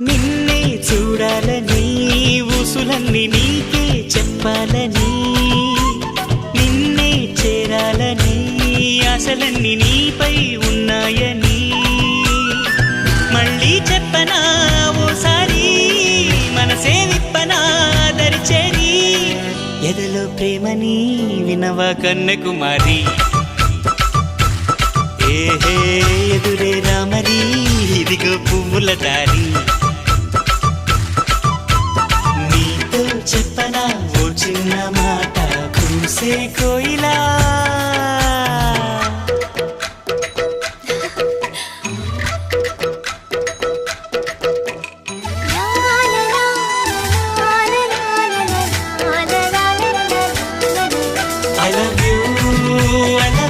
నిన్నే చూడాలని ఊసులన్నీ నీకే చెప్పాలని నిన్నే చేరాలని ఆశలన్నీ నీపై ఉన్నాయని. మళ్ళీ చెప్పనా ఓసారి మనసే విప్పనా దరిచేరి ఎదలో ప్రేమని వినవా కన్నకుమారి ఏహే ఎదురే రామరి ఇదిగో పువ్వుల దారి. मध्ये कोयला I love you, I love you.